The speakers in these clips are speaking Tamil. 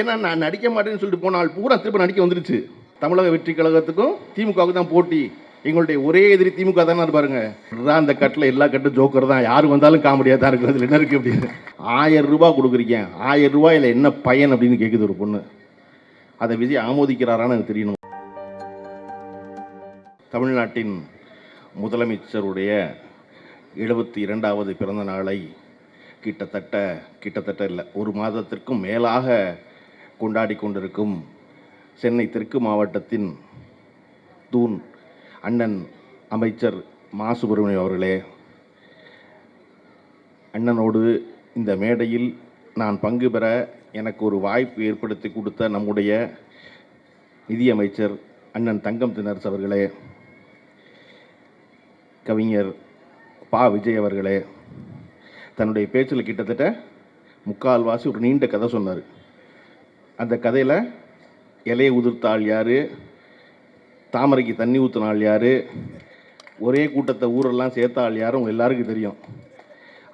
ஏன்னா நான் நடிக்க மாட்டேன்னு சொல்லிட்டு போனால் பூரா திரும்ப நடிக்க வந்துருச்சு. தமிழக வெற்றி கழகத்துக்கும் திமுகவுக்கு தான் போட்டி. எங்களுடைய ஒரே எதிரி திமுக தானே பாருங்க. தான் அந்த கட்டில் எல்லா கட்டும் ஜோக்கர் தான். யார் வந்தாலும் காமெடியாக தான் இருக்கிறது அதில் என்ன இருக்குது அப்படின்னு. ஆயிரம் ரூபாய் கொடுக்குறீங்க. ஆயிரம் ரூபாயில் என்ன பயன் அப்படின்னு கேட்குது ஒரு பொண்ணு. அதை விஜய் ஆமோதிக்கிறாரான்னு எனக்கு தெரியணும். தமிழ்நாட்டின் முதலமைச்சருடைய எழுபத்தி இரண்டாவது பிறந்த நாளை கிட்டத்தட்ட கிட்டத்தட்ட இல்லை ஒரு மாதத்திற்கும் மேலாக கொண்டாடி கொண்டிருக்கும் சென்னை தெற்கு மாவட்டத்தின் தூண் அண்ணன் அமைச்சர் மா சுப்பிரமணியம் அவர்களே. அண்ணனோடு இந்த மேடையில் நான் பங்கு பெற எனக்கு ஒரு வாய்ப்பு ஏற்படுத்தி கொடுத்த நம்முடைய நிதியமைச்சர் அண்ணன் தங்கம் தினரசு அவர்களே. கவிஞர் பா. விஜய் அவர்களே. தன்னுடைய பேச்சில் கிட்டத்தட்ட முக்கால்வாசி ஒரு நீண்ட கதை சொன்னார். அந்த கதையில் இலையை உதிர்த்தாள் யார்? தாமரைக்கு தண்ணி ஊற்றினாள் யார்? ஒரே கூட்டத்தை ஊரெல்லாம் சேர்த்தாள் யார்? யாரும் எல்லாருக்கும் தெரியும்.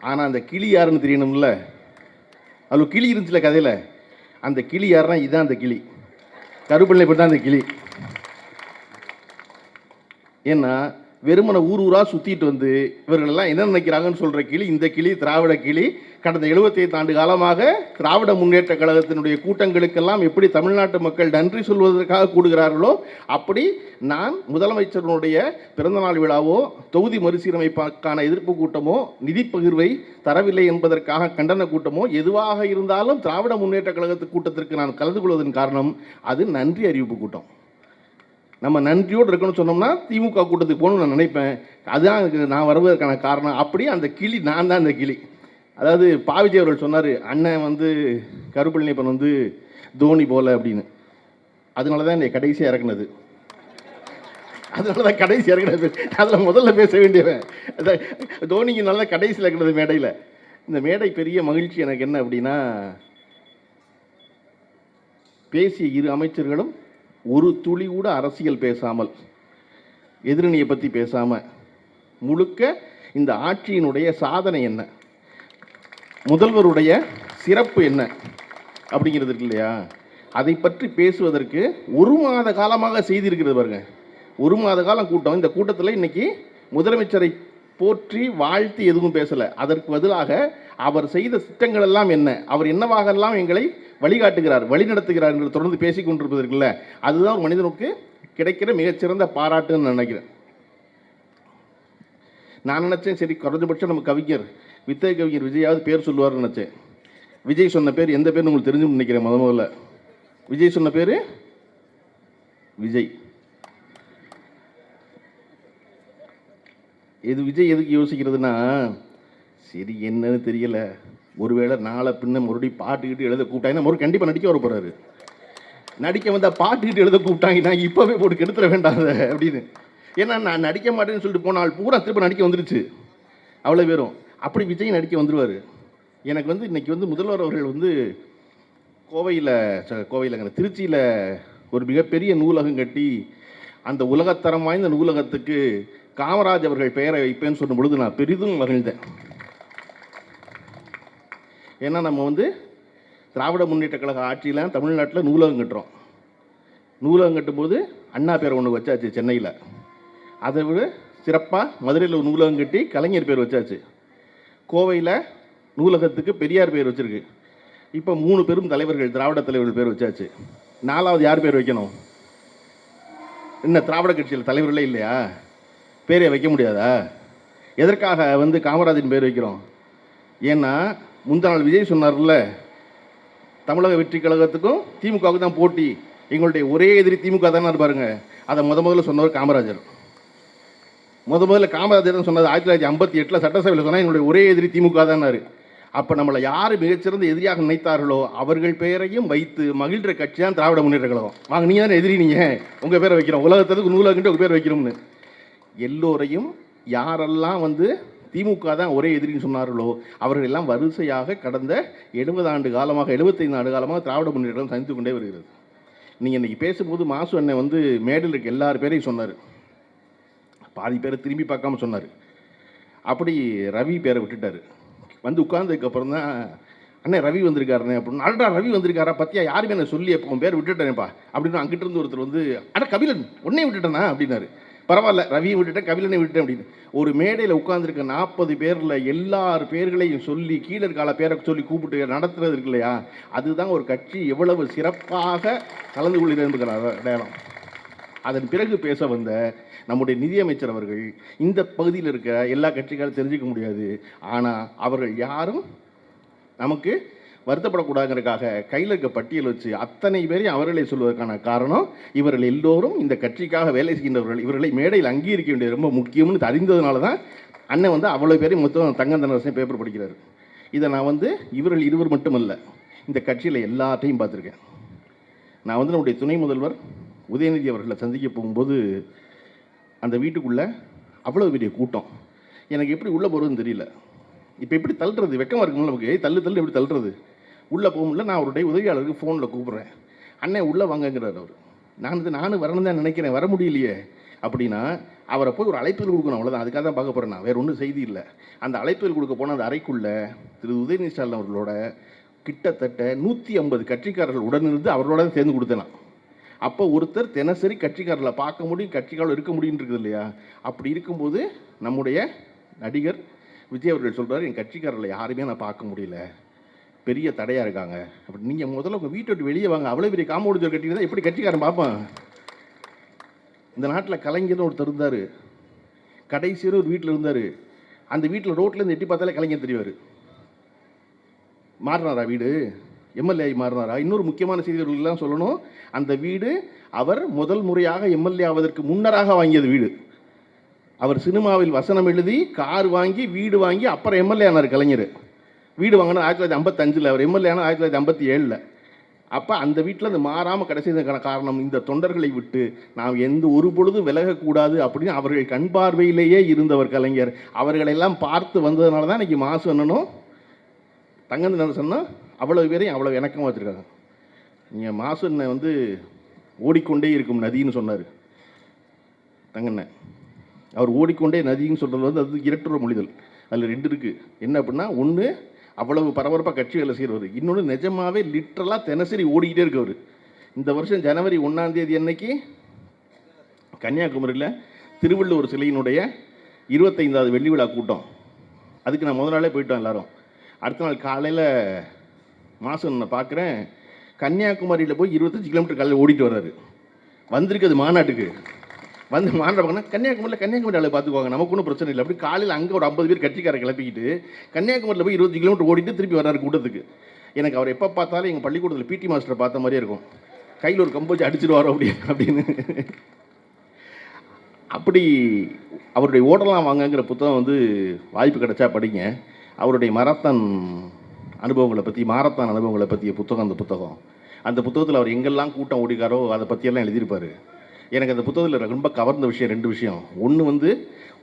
ஆனால் அந்த கிளி யாருன்னு தெரியணும்ல? அதில் கிளி இருந்துச்சுல கதையில்? அந்த கிளி யாருன்னா இதுதான் அந்த கிளி. கருப்பிள்ளை தான் அந்த கிளி. ஏன்னா வெறுமனை ஊர் ஊராக சுற்றிட்டு வந்து இவர்களெல்லாம் என்ன நினைக்கிறாங்கன்னு சொல்கிற கிளி இந்த கிளி திராவிட கிளி. கடந்த 75 ஆண்டு காலமாக திராவிட முன்னேற்ற கழகத்தினுடைய கூட்டங்களுக்கெல்லாம் எப்படி தமிழ்நாட்டு மக்கள் நன்றி சொல்வதற்காக கூடுகிறார்களோ அப்படி நான் முதலமைச்சருடைய பிறந்தநாள் விழாவோ தொகுதி மறுசீரமைப்பிற்கான எதிர்ப்பு கூட்டமோ நிதி பகிர்வை தரவில்லை என்பதற்காக கண்டன கூட்டமோ எதுவாக இருந்தாலும் திராவிட முன்னேற்ற கழகத்து கூட்டத்திற்கு நான் கலந்து கொள்வதன் காரணம் அது நன்றி அறிவிப்பு கூட்டம். நம்ம நன்றியோடு இருக்கணும்னு சொன்னோம்னா திமுக கூட்டத்துக்கு போகணும்னு நான் நினைப்பேன். அதுதான் எனக்கு நான் வருவதற்கான காரணம். அப்படியே அந்த கிளி நான் தான் அந்த கிளி. அதாவது பாவிஜி அவர்கள் சொன்னார் அண்ணன் வந்து கருப்பழனிப்பன் வந்து தோனி போல அப்படின்னு. அதனால தான் என்னை கடைசியாக இறக்குனது. அதனால தான் கடைசி இறக்குனது. அதில் முதல்ல பேச வேண்டியவன். தோனிக்கு நல்லா கடைசியில் இறக்குனது மேடையில். இந்த மேடை பெரிய மகிழ்ச்சி எனக்கு என்ன அப்படின்னா பேசிய இரு அமைச்சர்களும் ஒரு துளி கூட அரசியல் பேசாமல் எதிரணியை பற்றி பேசாமல் முழுக்க இந்த ஆட்சியினுடைய சாதனை என்ன? முதல்வருடைய சிறப்பு என்ன? அப்படிங்கிறது இருக்கு இல்லையா? அதை பற்றி பேசுவதற்கு ஒரு மாத காலமாக செய்திருக்கிறது பாருங்க. ஒரு மாத காலம் கூட்டம். இந்த கூட்டத்தில் இன்னைக்கு முதலமைச்சரை போற்றி வாழ்த்தி எதுவும் பேசலை. அதற்கு பதிலாக அவர் செய்த திட்டங்கள் எல்லாம் என்ன? அவர் என்னவாகலாம் எங்களை வழிகாட்டுகிறார் வழி நடத்துகிறார் என்று தொடர்ந்து பேசிக் கொண்டிருப்பதற்குல்ல அதுதான் ஒரு மனிதனுக்கு கிடைக்கிற மிகச்சிறந்த பாராட்டுன்னு நினைக்கிறேன். நான் நினச்சேன் சரி குறைஞ்சபட்சம் நம்ம கவிஞர் வித்தை கவிஞர் விஜயாவது பேர் சொல்லுவார்னு நினச்சேன். விஜய் சொன்ன பேர் எந்த பேர் உங்களுக்கு தெரிஞ்சுன்னு நினைக்கிறேன் முத முதல்ல. விஜய் சொன்ன பேர் விஜய். இது விஜய் எதுக்கு யோசிக்கிறதுனா சரி என்னன்னு தெரியல. ஒருவேளை நாளை பின்ன மறுபடியும் பாட்டுக்கிட்டு எழுத கூப்பிட்டாங்கன்னா மறுபடியும் கண்டிப்பாக நடிக்க வர போகிறாரு நடிக்க வந்தால் பாட்டுக்கிட்டு எழுத கூப்பிட்டாங்கன்னா இப்போவே போட்டு கெடுத்துட வேண்டாம் அப்படின்னு. ஏன்னா நான் நடிக்க மாட்டேன்னு சொல்லிட்டு போனால் பூரா திருப்பி நடிக்க வந்துருச்சு. அவ்வளோ பேரும். அப்படி விஜய் நடிக்க வந்துடுவார் எனக்கு வந்து இன்றைக்கி வந்து முதல்வர் அவர்கள் வந்து கோவையில் கோவையில் திருச்சியில் ஒரு மிகப்பெரிய நூலகம் கட்டி அந்த உலகத்தரம் வாய்ந்த நூலகத்துக்கு காமராஜ் அவர்கள் பெயரை வைப்பேன்னு சொன்ன பொழுது நான் பெரிதும் மகிழ்ந்தேன். ஏன்னா நம்ம வந்து திராவிட முன்னேற்ற கழக ஆட்சியில் தமிழ்நாட்டில் நூலகம் கட்டுறோம். நூலகம் கட்டும்போது அண்ணா பேர் ஒன்று வச்சாச்சு சென்னையில். அதை விட சிறப்பாக மதுரையில் ஒரு நூலகம் கட்டி கலைஞர் பேர் வச்சாச்சு. கோவையில் நூலகத்துக்கு பெரியார் பேர் வச்சுருக்கு. இப்போ மூணு பெரும் தலைவர்கள் திராவிட தலைவர்கள் பேர் வச்சாச்சு. நாலாவது யார் பேர் வைக்கணும்? என்ன திராவிட கட்சியில் தலைவர்களே இல்லையா? பேரே வைக்க முடியாதா? எதற்காக வந்து காமராஜின் பேர் வைக்கிறோம்? ஏன்னா முந்தா நாள் விஜய் சொன்னார்ல தமிழக வெற்றி கழகத்துக்கும் திமுகவுக்கு தான் போட்டி. எங்களுடைய ஒரே எதிரி திமுக தானே பாருங்க அதை முத முதல்ல சொன்னவர் காமராஜர். முத முதல்ல காமராஜர் தான் சொன்னது ஆயிரத்தி தொள்ளாயிரத்தி ஐம்பத்தி எட்டில் சட்டசபையில் சொன்னால் எங்களுடைய ஒரே எதிரி திமுக தானாரு. அப்போ நம்மளை யார் மிகச்சிறந்த எதிரியாக நினைத்தார்களோ அவர்கள் பெயரையும் வைத்து மகிழ்கிற கட்சி தான் திராவிட முன்னேற்ற கழகம். வாங்க நீங்கள் தானே எதிரி நீங்கள் உங்கள் பேரை வைக்கிறோம். உலகத்துக்கு நூலகன்ட்டு உங்கள் பேர் வைக்கிறோம்னு. எல்லோரையும் யாரெல்லாம் வந்து திமுக தான் ஒரே எதிரின்னு சொன்னார்களோ அவர்கள் எல்லாம் வரிசையாக கடந்த எழுபது ஆண்டு காலமாக எழுபத்தைந்து ஆண்டு காலமாக திராவிட முன்னேற்றம் சந்தித்து கொண்டே வருகிறது. நீங்கள் இன்றைக்கி பேசும்போது மாசு அண்ணன் வந்து மேடையில் இருக்க எல்லார் பேரையும் சொன்னார். பாதி பேரை திரும்பி பார்க்காம சொன்னார். அப்படி ரவி பேரை விட்டுட்டார். வந்து உட்கார்ந்ததுக்கப்புறம் தான் அண்ணே ரவி வந்திருக்காருண்ணே அப்படின்னு அடடா ரவி வந்திருக்காரா? பத்தியா? யாருமே என்ன சொல்லி அப்போ உன் பேர் விட்டுட்டேனேப்பா அப்படின்னு அங்கிட்டிருந்து ஒருத்தர் வந்து அட கபிலன் உன்னே விட்டுட்டேனா? அப்படின்னாரு. பரவாயில்ல ரவியை விட்டுட்டேன் கபிலனை விட்டுட்டேன் அப்படின்னு. ஒரு மேடையில் உட்காந்துருக்க நாற்பது பேரில் எல்லார் பேர்களையும் சொல்லி கீழே இருக்கால பேரை சொல்லி கூப்பிட்டு நடத்துறது இருக்கு இல்லையா? அதுதான் ஒரு கட்சி எவ்வளவு சிறப்பாக கலந்து கொள்கிறது என்பது அடையாளம். அதன் பிறகு பேச வந்த நம்முடைய நிதியமைச்சர் அவர்கள் இந்த பகுதியில் இருக்கிற எல்லா கட்சிக்காரும் தெரிஞ்சுக்க முடியாது. ஆனால் அவர்கள் யாரும் நமக்கு வருத்தப்படக்கூடாதுங்கிறதுக்காக கையில் இருக்க பட்டியல் வச்சு அத்தனை பேரையும் அவர்களை சொல்வதற்கான காரணம் இவர்கள் எல்லோரும் இந்த கட்சிக்காக வேலை செய்கின்றவர்கள். இவர்களை மேடையில் அங்கீகரிக்க வேண்டியது ரொம்ப முக்கியம்னு அறிந்ததுனால தான் அண்ணன் வந்து அவ்வளோ பேரையும் மொத்தம் தங்கந்தனரசன் பேப்பர் படிக்கிறார். இதை நான் வந்து இவர்கள் இருவர் மட்டுமல்ல இந்த கட்சியில் எல்லாத்தையும் பார்த்துருக்கேன். நான் வந்து நம்முடைய துணை முதல்வர் உதயநிதி அவர்களை சந்திக்க போகும்போது அந்த வீட்டுக்குள்ளே அவ்வளோ பெரிய கூட்டம். எனக்கு எப்படி உள்ளே போகிறதுன்னு தெரியல. இப்போ எப்படி தள்ளுறது? வெக்கமாக இருக்கும்ல நமக்கு. தள்ளு தள்ளு எப்படி தள்ளுறது? உள்ளே போக முடியல. நான் அவருடைய உதவியாளருக்கு ஃபோனில் கூப்பிட்றேன். அண்ணே உள்ளே வாங்கங்கிறார் அவர். நான் வந்து நானும் வரணும் தான் நினைக்கிறேன். வர முடியலையே. அப்படின்னா அவரை போய் ஒரு அழைப்பில் கொடுக்கணும். அவ்வளோதான் அதுக்காக தான் பார்க்க போகிறேன் நான். வேறு ஒன்றும் செய்தி இல்லை. அந்த அழைப்பில் கொடுக்க போன அந்த அறைக்குள்ளே திரு. உதயநிதி ஸ்டாலின் அவர்களோட கிட்டத்தட்ட நூற்றி ஐம்பது கட்சிக்காரர்கள் உடனிருந்து அவரோட தான் சேர்ந்து கொடுத்தேன் அப்போ ஒருத்தர் தினசரி கட்சிக்காரர்களை பார்க்க முடியும் கட்சிக்காரர்கள் இருக்க முடியும் இருக்குது இல்லையா? அப்படி இருக்கும்போது நம்முடைய நடிகர் விஜய் அவர்கள் சொல்கிறார் என் கட்சிக்காரர்களை யாருமே நான் பார்க்க முடியல. பெரிய தடையாக இருக்காங்க. அப்படி நீங்கள் முதல்ல உங்கள் வீட்டை விட்டு வெளியே வாங்க. அவ்வளோ பெரிய காம்பவுண்ட் ஜோர் கட்டினா எப்படி கட்சிக்காரன் பார்ப்பேன்? இந்த நாட்டில் கலைஞர்னு ஒருத்தர் இருந்தார். கடைசியில் ஒரு வீட்டில் இருந்தார். அந்த வீட்டில் ரோட்லேருந்து எட்டி பார்த்தாலே கலைஞர் தெரியவார் மாறினாரா வீடு? எம்எல்ஏ ஆகி மாறினாரா? இன்னொரு முக்கியமான செய்திகள்லாம் சொல்லணும். அந்த வீடு அவர் முதல் முறையாக எம்எல்ஏ ஆவதற்கு முன்னராக வாங்கியது வீடு. அவர் சினிமாவில் வசனம் எழுதி கார் வாங்கி வீடு வாங்கி அப்புறம் எம்எல்ஏ ஆனார் கலைஞர். வீடு வாங்கினது ஆயிரத்தி தொள்ளாயிரத்தி ஐம்பத்தஞ்சில் அவர் எம்எல்ஏ ஆனால் ஆயிரத்தி தொள்ளாயிரத்தி ஐம்பத்தி ஏழில் அப்போ அந்த வீட்டில் அது மாறாமல் கடைசியதுக்கான காரணம் இந்த தொண்டர்களை விட்டு நாம் எந்த ஒரு பொழுதும் விலகக்கூடாது அப்படின்னு அவர்கள் கண் பார்வையிலேயே இருந்தவர் கலைஞர். அவர்களெல்லாம் பார்த்து வந்ததுனால தான் இன்றைக்கி மாசு அண்ணனும் தங்கந்த சொன்னால் அவ்வளோ பேரையும் அவ்வளோ இணக்கமாக வச்சுருக்காங்க. நீங்கள் மாசு அண்ணன் வந்து ஓடிக்கொண்டே இருக்கும் நதின்னு சொன்னார். தங்கண்ணன் அவர் ஓடிக்கொண்டே நதின்னு சொல்கிறது வந்து அது இரட்டுற மொழிதல். அதில் ரெண்டு இருக்குது என்ன அப்படின்னா ஒன்று அவ்வளவு பரபரப்பாக கட்சி வேலை செய்கிறவர் இன்னொன்று நிஜமாவே லிட்ரலாக தினசரி ஓடிக்கிட்டே இருக்கவர் இந்த வருஷம் ஜனவரி ஒன்றாந்தேதி அன்னைக்கு கன்னியாகுமரியில் திருவள்ளுவர் சிலையினுடைய இருபத்தைந்தாவது வெள்ளி விழா கூட்டம். அதுக்கு நான் முதல் நாளே போயிட்டோம் எல்லாரும். அடுத்த நாள் காலையில் மாதம் நான் பார்க்குறேன் கன்னியாகுமரியில் போய் இருபத்தஞ்சி கிலோமீட்டர் காலையில் ஓடிட்டு வர்றாரு. வந்திருக்குது மாநாட்டுக்கு. வந்து மாநாடு கன்னியாகுமரியில் கன்னியாகுமரி அளவு பார்த்துக்குவாங்க நமக்கு ஒன்றும் பிரச்சனை இல்லை. அப்படி காலையில் அங்கே ஒரு ஐம்பது பேர் கட்சிக்காரை கிளப்பிக்கிட்டு கன்னியாகுமரியில் போய் இருபது கிலோமீட்டர் ஓடிட்டு திருப்பி வர்றாரு கூட்டத்துக்கு. எனக்கு அவர் எப்போ பார்த்தாலும் எங்கள் பள்ளிக்கூடத்தில் பிடி மாஸ்டரை பார்த்த மாதிரியே இருக்கும். கையில் ஒரு கம்பு வச்சு அடிச்சிடுவாரோ அப்படி அப்படின்னு. அப்படி அவருடைய ஓடலாம் வாங்கங்கிற புத்தகம் வந்து வாய்ப்பு கிடைச்சா படிங்க. அவருடைய மரத்தான் அனுபவங்களை பற்றி மாரத்தான் அனுபவங்களை பற்றிய புத்தகம் அந்த புத்தகம். அந்த புத்தகத்தில் அவர் எங்கெல்லாம் கூட்டம் ஓடிக்காரோ அதை பற்றியெல்லாம் எழுதியிருப்பார். எனக்கு அந்த புத்தகத்தில் ரொம்ப கவர்ந்த விஷயம் ரெண்டு விஷயம். ஒன்று வந்து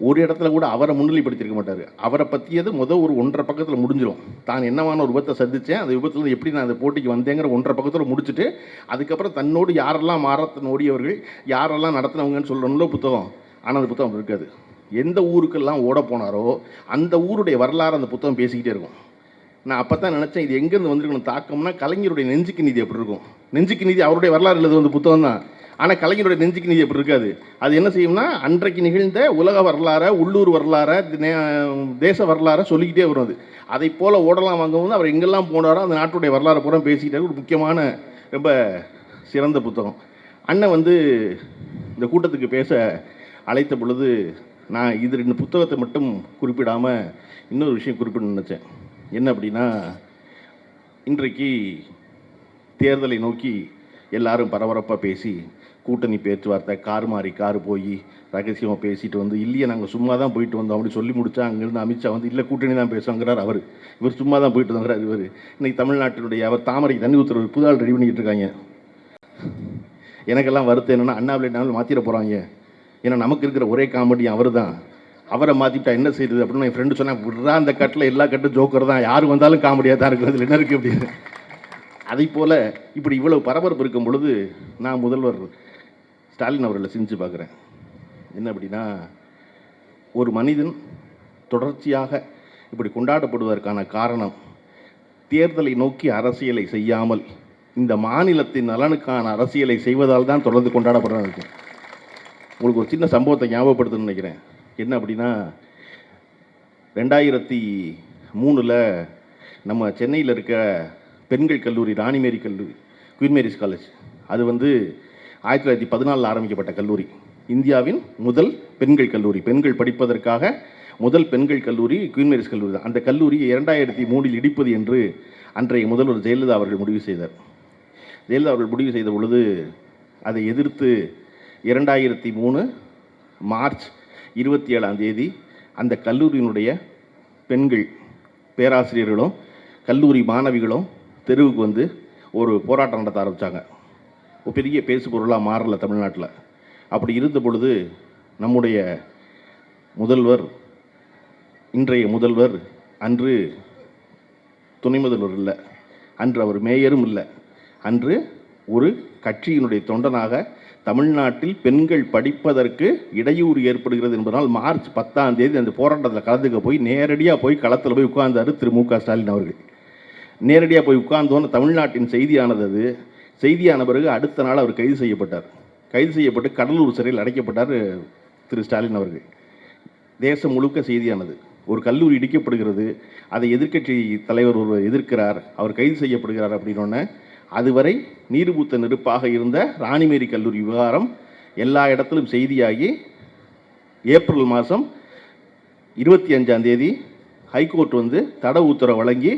ஒரு இடத்துல கூட அவரை முன்னிலைப்படுத்தியிருக்க மாட்டார். அவரை பற்றியது முதல் ஒரு ஒன்றரை பக்கத்தில் முடிஞ்சிடும் தான் என்னவான ஒரு விபத்தை சந்தித்தேன் அந்த விபத்தில் எப்படி நான் அந்த போட்டிக்கு வந்தேங்கிற ஒன்றரை பக்கத்தில் முடிச்சுட்டு அதுக்கப்புறம் தன்னோடு யாரெல்லாம் மாறத்தன் ஓடியவர்கள் யாரெல்லாம் நடத்தினவங்கன்னு சொல்லணும்ல புத்தகம். ஆனால் அந்த புத்தகம் இருக்காது. எந்த ஊருக்கெல்லாம் ஓட போனாரோ அந்த ஊருடைய வரலாறு அந்த புத்தகம் பேசிக்கிட்டே இருக்கும். நான் அப்போ தான் நினச்சேன் இது எங்கேருந்து வந்திருக்கணும் தாக்கம்னா கலைஞருடைய நெஞ்சுக்கு நீதி எப்படி இருக்கும். நெஞ்சுக்கு நீதி அவருடைய வரலாறு எழுது வந்து புத்தகம் தான் ஆனால் கலைஞருடைய நெஞ்சுக்கு நீதி எப்படி இருக்காது. அது என்ன செய்யும்னா அன்றைக்கு நிகழ்ந்த உலக வரலாறை உள்ளூர் வரலாறை தேச வரலாறை சொல்லிக்கிட்டே வரும் அது. அதை போல் ஓடலாம் வாங்கும்போது அவர் எங்கெல்லாம் போனாரோ அந்த நாட்டுடைய வரலாறு பூரா பேசிக்கிட்டாரு. ஒரு முக்கியமான ரொம்ப சிறந்த புத்தகம். அண்ணன் வந்து இந்த கூட்டத்துக்கு பேச அழைத்த பொழுது நான் இது ரெண்டு புத்தகத்தை மட்டும் குறிப்பிடாமல் இன்னொரு விஷயம் குறிப்பிடணும்னு நினச்சேன். என்ன அப்படின்னா இன்றைக்கு தேர்தலை நோக்கி எல்லாரும் பரபரப்பாக பேசி கூட்டணி பேச்சுவார்த்தை கார் மாறி கார் போய் ரகசியமாக பேசிட்டு வந்து இல்லையே நாங்கள் சும்மா தான் போயிட்டு வந்தோம் அப்படி சொல்லி முடிச்சா அங்கேருந்து அமித்ஷா வந்து இல்லை கூட்டணி தான் பேசுவாங்கிறார் அவர். இவர் சும்மா தான் போயிட்டு வந்தார் இவர். இன்னைக்கு தமிழ்நாட்டினுடைய அவர் தாமரைக்கு தண்ணி ஊற்றுற புது ஆள் ரெடி பண்ணிக்கிட்டு இருக்காங்க. எனக்கெல்லாம் வருத்தம் என்னென்னா அண்ணாவிலேட்டாலும் மாற்றிட போகிறாங்க ஏன்னா நமக்கு இருக்கிற ஒரே காமெடி அவர் தான் அவரை மாற்றிட்டா என்ன செய்யுது அப்படின்னு என் ஃப்ரெண்டு சொன்னேன் விடுறா அந்த கட்டில் எல்லா கட்டும் ஜோக்கர் தான். யார் வந்தாலும் காமெடியாக தான் இருக்குது அதில் என்ன இருக்குது அப்படின்னு. அதை போல் இப்படி இவ்வளவு பரபரப்பு இருக்கும் பொழுது நான் முதல்வர் ஸ்டாலின் அவர்களை சிந்திச்சு பார்க்குறேன். என்ன அப்படின்னா ஒரு மனிதன் தொடர்ச்சியாக இப்படி கொண்டாடப்படுவதற்கான காரணம் தேர்தலை நோக்கி அரசியலை செய்யாமல் இந்த மாநிலத்தின் நலனுக்கான அரசியலை செய்வதால் தான் தொடர்ந்து கொண்டாடப்படுறது உங்களுக்கு ஒரு சின்ன சம்பவத்தை ஞாபகப்படுத்தணும்னு நினைக்கிறேன். என்ன அப்படின்னா ரெண்டாயிரத்தி மூணில் நம்ம சென்னையில் இருக்க பெண்கள் கல்லூரி ராணிமேரி கல்லூரி குயின் மேரிஸ் காலேஜ். அது வந்து ஆயிரத்தி தொள்ளாயிரத்தி பதினாலில் ஆரம்பிக்கப்பட்ட கல்லூரி. இந்தியாவின் முதல் பெண்கள் கல்லூரி. பெண்கள் படிப்பதற்காக முதல் பெண்கள் கல்லூரி குயின் மேரிஸ் கல்லூரி தான். அந்த கல்லூரி இரண்டாயிரத்தி மூணில் இடிப்பது என்று அன்றைய முதல்வர் ஜெயலலிதா அவர்கள் முடிவு செய்தார். ஜெயலலிதா அவர்கள் முடிவு செய்த பொழுது அதை எதிர்த்து இரண்டாயிரத்தி மூணு மார்ச் இருபத்தி ஏழாம் தேதி அந்த கல்லூரியினுடைய பெண்கள் பேராசிரியர்களும் கல்லூரி மாணவிகளும் தெருவுக்கு வந்து ஒரு போராட்டம் நடத்த ஆரம்பித்தாங்க பெரிய பேசுபொருளாக மாறல தமிழ்நாட்டில். அப்படி இருந்த பொழுது நம்முடைய முதல்வர் இன்றைய முதல்வர் அன்று துணை முதல்வர் இல்லை அன்று அவர் மேயரும் இல்லை. அன்று ஒரு கட்சியினுடைய தொண்டனாக தமிழ்நாட்டில் பெண்கள் படிப்பதற்கு இடையூறு ஏற்படுகிறது என்பதனால் மார்ச் பத்தாம் தேதி அந்த போராட்டத்தில் கலந்துக்க போய் நேரடியாக போய் களத்தில் போய் உட்கார்ந்தார் திரு மு க ஸ்டாலின் அவர்கள். நேரடியாக போய் உட்கார்ந்தோன்னு தமிழ்நாட்டின் செய்தியானது அது. செய்தியான பிறகு அடுத்த நாள் அவர் கைது செய்யப்பட்டார். கைது செய்யப்பட்டு கடலூர் சிறையில் அடைக்கப்பட்டார் திரு ஸ்டாலின் அவர்கள். தேசம் முழுக்க செய்தியானது. ஒரு கல்லூரி இடிக்கப்படுகிறது. அதை எதிர்க்கட்சி தலைவர் ஒருவர் எதிர்க்கிறார். அவர் கைது செய்யப்படுகிறார் அப்படின்னோடனே அதுவரை நீர்பூத்த நெருப்பாக இருந்த ராணிமேரி கல்லூரி விவகாரம் எல்லா இடத்திலும் செய்தியாகி ஏப்ரல் மாதம் இருபத்தி அஞ்சாம் தேதி ஹைகோர்ட் வந்து தட உத்தரவு வழங்கி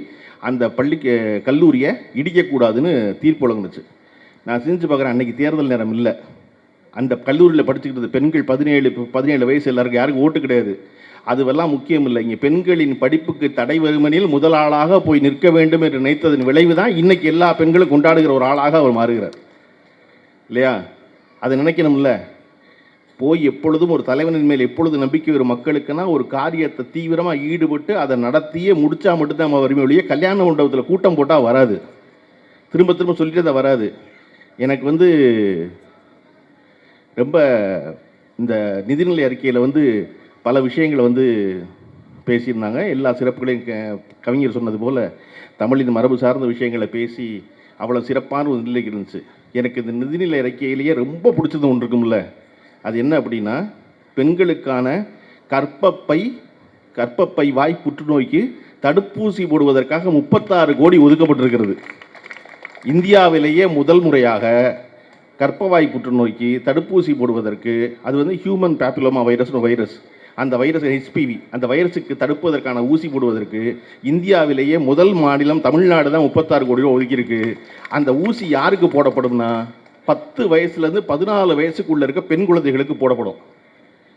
அந்த பள்ளிக்கு கல்லூரியை இடிக்கக்கூடாதுன்னு தீர்ப்பு வழங்குனுச்சு நான் சிந்திச்சு பார்க்குறேன் அன்றைக்கி தேர்தல் நேரம் இல்லை. அந்த கல்லூரியில் படிச்சுக்கிட்டது பெண்கள் பதினேழு பதினேழு வயசு எல்லாருக்கும் யாருக்கும் ஓட்டு கிடையாது. அதுவெல்லாம் முக்கியம் இல்லை. இங்கே பெண்களின் படிப்புக்கு தடை வருமனில் முதல் ஆளாக போய் நிற்க வேண்டும் என்று நினைத்ததன் விளைவு தான் இன்றைக்கி எல்லா பெண்களும் கொண்டாடுகிற ஒரு ஆளாக அவர் மாறுகிறார். இல்லையா? அதை நினைக்கணும்ல. போய் எப்பொழுதும் ஒரு தலைவனின் மேல் எப்பொழுது நம்பிக்கை வரும் மக்களுக்குன்னா ஒரு காரியத்தை தீவிரமாக ஈடுபட்டு அதை நடத்தியே முடிச்சா மட்டும்தான் நம்ம வருமே ஒழிய கல்யாண மண்டபத்தில் கூட்டம் போட்டால் வராது. திரும்ப திரும்ப சொல்லிட்டு அதை வராது. எனக்கு வந்து ரொம்ப இந்த நிதிநிலை அறிக்கையில் வந்து பல விஷயங்களை வந்து பேசியிருந்தாங்க. எல்லா சிறப்புகளையும் க- கவிஞர் சொன்னது போல் தமிழின் மரபு சார்ந்த விஷயங்களை பேசி அவ்வளோ சிறப்பான ஒரு நிலைக்கு இருந்துச்சு. எனக்கு இந்த நிதிநிலை அறிக்கையிலேயே ரொம்ப பிடிச்சது ஒன்று இருக்கும்ல. அது என்ன அப்படின்னா பெண்களுக்கான கற்பப்பை கற்பப்பை வாய் புற்றுநோய்க்கு தடுப்பூசி போடுவதற்காக முப்பத்தாறு கோடி ஒதுக்கப்பட்டிருக்கிறது. இந்தியாவிலேயே முதல் முறையாக கற்பவாய் புற்றுநோய்க்கு தடுப்பூசி போடுவதற்கு அது வந்து ஹியூமன் பேப்பிலோமா வைரஸ்னு வைரஸ் அந்த வைரஸ் ஹெச்பிவி அந்த வைரஸுக்கு தடுப்பதற்கான ஊசி போடுவதற்கு இந்தியாவிலேயே முதல் மாநிலம் தமிழ்நாடு தான் முப்பத்தாறு கோடி ரூபா ஒதுக்கியிருக்கு. அந்த ஊசி யாருக்கு போடப்படும்னா பத்து வயசுலேருந்து பதினாலு வயசுக்குள்ளே இருக்க பெண் குழந்தைகளுக்கு போடப்படும்.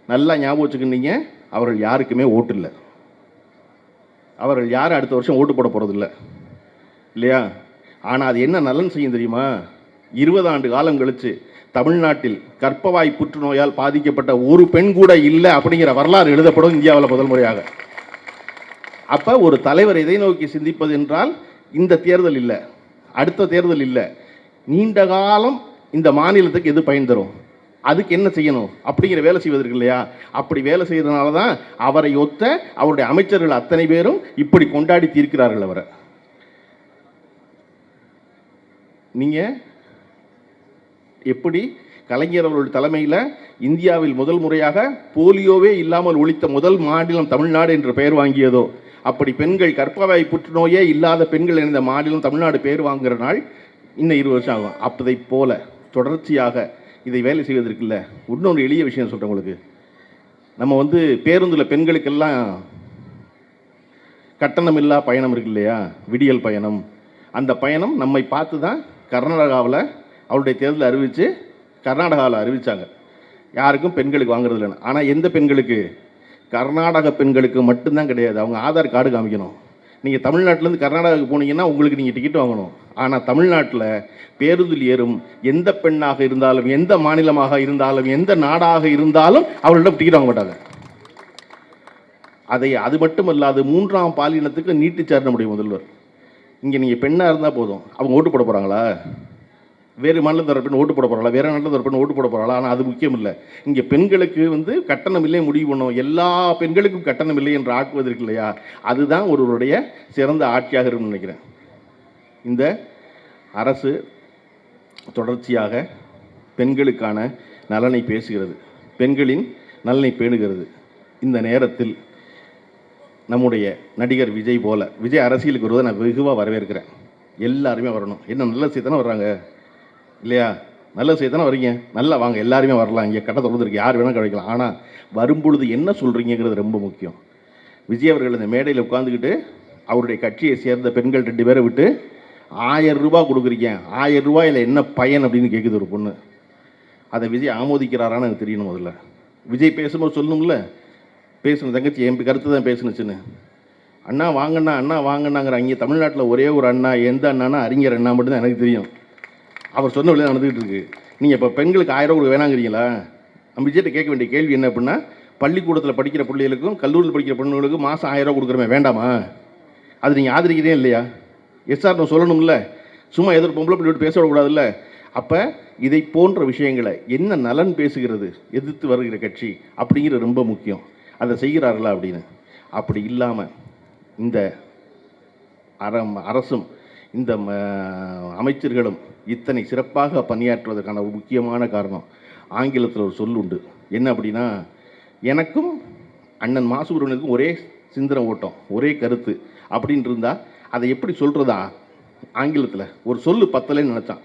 நல்லா ஞாபகம் வச்சுக்கிட்டீங்க. அவர்கள் யாருக்குமே ஓட்டு இல்லை. அவர்கள் யாரும் அடுத்த வருஷம் ஓட்டு போட போகிறதில்ல இல்லையா? ஆனால் அது என்ன நலன் செய்யும் தெரியுமா? இருபது ஆண்டு காலம் கழிச்சு தமிழ்நாட்டில் கற்பவாய் புற்றுநோயால் பாதிக்கப்பட்ட ஒரு பெண் கூட இல்லை அப்படிங்கிற வரலாறு எழுதப்படும் இந்தியாவில் முதல் முறையாக. அப்போ ஒரு தலைவர் எதை நோக்கி சிந்திப்பது என்றால் இந்த தேர்தல் இல்லை அடுத்த தேர்தல் இல்லை. நீண்ட காலம் இந்த மாநிலத்துக்கு எது பயன் தரும்? அதுக்கு என்ன செய்யணும்? அப்படிங்கிற வேலை செய்வதற்கு இல்லையா? அப்படி வேலை செய்யறதுனால தான் அவரை ஒத்த அவருடைய அமைச்சர்கள் அத்தனை பேரும் இப்படி கொண்டாடி தீர்க்கிறார்கள் அவரை. நீங்கள் எப்படி கலைஞர் அவர்களுடைய தலைமையில் இந்தியாவில் முதல் முறையாக போலியோவே இல்லாமல் ஒழித்த முதல் மாநிலம் தமிழ்நாடு என்ற பெயர் வாங்கியதோ அப்படி பெண்கள் கற்பவாய் புற்றுநோயே இல்லாத பெண்கள் இந்த மாநிலம் தமிழ்நாடு பெயர் வாங்குகிற நாள் இன்னும் இருபது வருஷம் ஆகும். அப்பதை போல தொடர்ச்சியாக இதை வேலை செய்வதற்கில்ல. இன்னொரு எளிய விஷயம் சொல்கிறேன் உங்களுக்கு. நம்ம வந்து பேருந்தில் பெண்களுக்கெல்லாம் கட்டணமில்லா பயணம் இருக்கு இல்லையா? விடியல் பயணம். அந்த பயணம் நம்மை பார்த்து தான் கர்நாடகாவில் அவருடைய தேர்தல் அறிவித்து கர்நாடகாவில் அறிவித்தாங்க யாருக்கும் பெண்களுக்கு வாங்குறது இல்லைன்னு ஆனால் எந்த பெண்களுக்கு? கர்நாடக பெண்களுக்கு மட்டும்தான் கிடையாது. அவங்க ஆதார் கார்டு காமிக்கணும். நீங்கள் தமிழ்நாட்டிலேருந்து கர்நாடகாவுக்கு போனீங்கன்னா உங்களுக்கு நீங்கள் டிக்கெட் வாங்கணும். ஆனால் தமிழ்நாட்டில் பேருந்தில் ஏறும் எந்த பெண்ணாக இருந்தாலும் எந்த மாநிலமாக இருந்தாலும் எந்த நாடாக இருந்தாலும் அவர்களிடம் டிக்கெட் வாங்க மாட்டாங்க. அதை அது மட்டுமல்லாது மூன்றாம் பாலினத்துக்கு நீட்டிச்சார் நம்முடைய முதல்வர். இங்கே நீங்கள் பெண்ணாக இருந்தால் போதும். அவங்க ஓட்டு போட போகிறாங்களா வேறு மாநிலத்தில் வர பெண் ஓட்டு போட போகிறாளா வேறு நாட்டில் வர பெண் ஓட்டு போட போகிறாளா ஆனால் அது முக்கியம் இல்லை. இங்கே பெண்களுக்கு வந்து கட்டணம் இல்லை முடிவு பண்ணும். எல்லா பெண்களுக்கும் கட்டணம் இல்லை என்று ஆக்குவதற்கு இல்லையா? அதுதான் ஒருவருடைய சிறந்த ஆட்சியாக இருக்கும்னு நினைக்கிறேன். இந்த அரசு தொடர்ச்சியாக பெண்களுக்கான நலனை பேசுகிறது. பெண்களின் நலனை பேணுகிறது. இந்த நேரத்தில் நம்முடைய நடிகர் விஜய் போல விஜய் அரசியலுக்கு வருவதை நான் வெகுவாக வரவேற்கிறேன். எல்லாருமே வரணும். என்ன நல்ல செய்தானே வர்றாங்க? இல்லையா? நல்ல செய்தானே வரீங்க நல்லா வாங்க எல்லாருமே வரலாம். இங்கே கட்ட தொடர்ந்துருக்கு யார் வேணால் கிடைக்கலாம் ஆனால் வரும்பொழுது என்ன சொல்கிறீங்கிறது ரொம்ப முக்கியம். விஜய் அவர்கள் இந்த மேடையில் உட்காந்துக்கிட்டு அவருடைய கட்சியை சேர்ந்த பெண்கள் ரெண்டு பேரை விட்டு ஆயிரம் ரூபா கொடுக்குறீங்க. ஆயிரம் ரூபாயில் என்ன பயன் அப்படின்னு கேட்குது ஒரு பொண்ணு. அதை விஜய் ஆமோதிக்கிறாரான்னு எனக்கு தெரியணும் முதல்ல. விஜய் பேசும்போது சொல்லணும்ல? பேசுன தங்கச்சி என் கருத்து தான் பேசுனுச்சுன்னு. அண்ணா வாங்கண்ணா அண்ணா வாங்கண்ணாங்கிற அங்கே தமிழ்நாட்டில் ஒரே ஒரு அண்ணா எந்த அண்ணானா அறிஞர் அண்ணா மட்டும்தான் எனக்கு தெரியும். அவர் சொன்ன வழியாக நடந்துகிட்டு இருக்கு. நீங்கள் இப்போ பெண்களுக்கு ஆயிரம் ரூபாய் வேணாங்கிறீங்களா? நம்ம விஜய்கிட்ட கேட்க வேண்டிய கேள்வி என்ன அப்படின்னா பள்ளிக்கூடத்தில் படிக்கிற பிள்ளைகளுக்கும் கல்லூரியில் படிக்கிற பொண்ணுங்களுக்கும் மாதம் ஆயிரம் ரூபா கொடுக்குறமே வேண்டாமா? அது நீங்கள் ஆதரிக்கிறதே இல்லையா? எஸ்ஆர் நான் சொல்லணும்ல. சும்மா எதிர் பொம்பளை பிள்ளை விட்டு பேசக்கூடாதுல்ல அப்போ இதை போன்ற விஷயங்களை என்ன நலன் பேசுகிறது எதிர்த்து வருகிற கட்சி அப்படிங்கிறது ரொம்ப முக்கியம். அதை செய்கிறார்களா அப்படின்னு? அப்படி இல்லாமல் இந்த அறம் அரசும் இந்த அமைச்சர்களும் இத்தனை சிறப்பாக பணியாற்றுவதற்கான ஒரு முக்கியமான காரணம் ஆங்கிலத்தில் ஒரு சொல் உண்டு. என்ன அப்படின்னா எனக்கும் அண்ணன் மாசுபுரனுக்கும் ஒரே சிந்தனை ஓட்டம் ஒரே கருத்து அப்படின்னு இருந்தால் அதை எப்படி சொல்கிறதா ஆங்கிலத்தில் ஒரு சொல் பத்தலைன்னு நினச்சான்.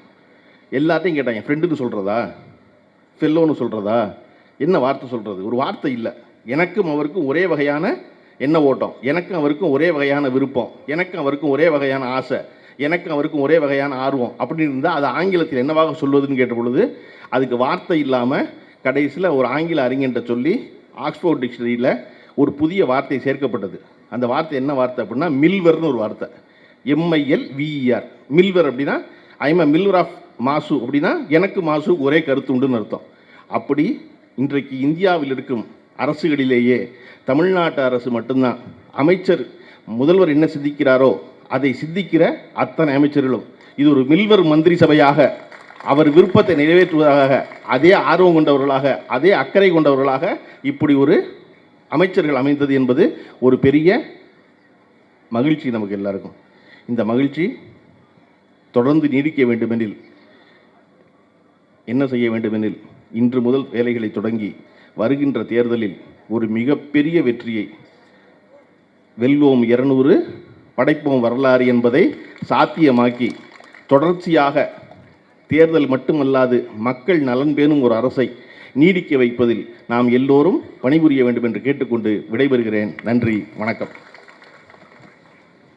எல்லாத்தையும் கேட்டான் என் ஃப்ரெண்டுன்னு சொல்கிறதா ஃபெல்லோன்னு சொல்கிறதா என்ன வார்த்தை சொல்கிறது ஒரு வார்த்தை இல்லை. எனக்கும் அவருக்கும் ஒரே வகையான என்ன ஓட்டம்? எனக்கும் அவருக்கும் ஒரே வகையான விருப்பம். எனக்கும் அவருக்கும் ஒரே வகையான ஆசை. எனக்கும் அவருக்கும் ஒரே வகையான ஆர்வம். அப்படின்னு இருந்தால் அது ஆங்கிலத்தில் என்னவாக சொல்வதுன்னு கேட்ட பொழுது அதுக்கு வார்த்தை இல்லாமல் கடைசியில் ஒரு ஆங்கில அறிஞர்கிட்ட சொல்லி ஆக்ஸ்போர்ட் டிக்ஷனரியில் ஒரு புதிய வார்த்தை சேர்க்கப்பட்டது. அந்த வார்த்தை என்ன வார்த்தை அப்படின்னா மில்வர்னு ஒரு வார்த்தை. எம்ஐஎல் விஇஆர் மில்வர் அப்படின்னா ஐம் அ மில்வர் ஆஃப் மாசு அப்படின்னா எனக்கு மாசு ஒரே கருத்து உண்டுன்னு அர்த்தம். அப்படி இன்றைக்கு இந்தியாவில் இருக்கும் அரசுகளிலேயே தமிழ்நாட்டு அரசு மட்டும்தான். அமைச்சர் முதல்வர் என்ன சிந்திக்கிறாரோ அதை சிந்திக்கிற அத்தனை அமைச்சர்களும். இது ஒரு மில்வர் மந்திரி சபையாக அவர் விருப்பத்தை நிறைவேற்றுவதாக அதே ஆர்வம் கொண்டவர்களாக அதே அக்கறை கொண்டவர்களாக இப்படி ஒரு அமைச்சர்கள் அமைந்தது என்பது ஒரு பெரிய மகிழ்ச்சி நமக்கு எல்லாருக்கும். இந்த மகிழ்ச்சி தொடர்ந்து நீடிக்க வேண்டுமெனில் என்ன செய்ய வேண்டுமெனில் இன்று முதல் வேலைகளை தொடங்கி வருகின்ற தேர்தலில் ஒரு மிகப்பெரிய வெற்றியை வெல்வோம். இருநூறு படைப்போம் வரலாறு என்பதை சாத்தியமாக்கி தொடர்ச்சியாக தேர்தல் மட்டுமல்லாது மக்கள் நலன் பேணும் ஒரு அரசை நீடிக்க வைப்பதில் நாம் எல்லோரும் பணிபுரிய வேண்டும் என்று கேட்டுக்கொண்டு விடைபெறுகிறேன். நன்றி வணக்கம்.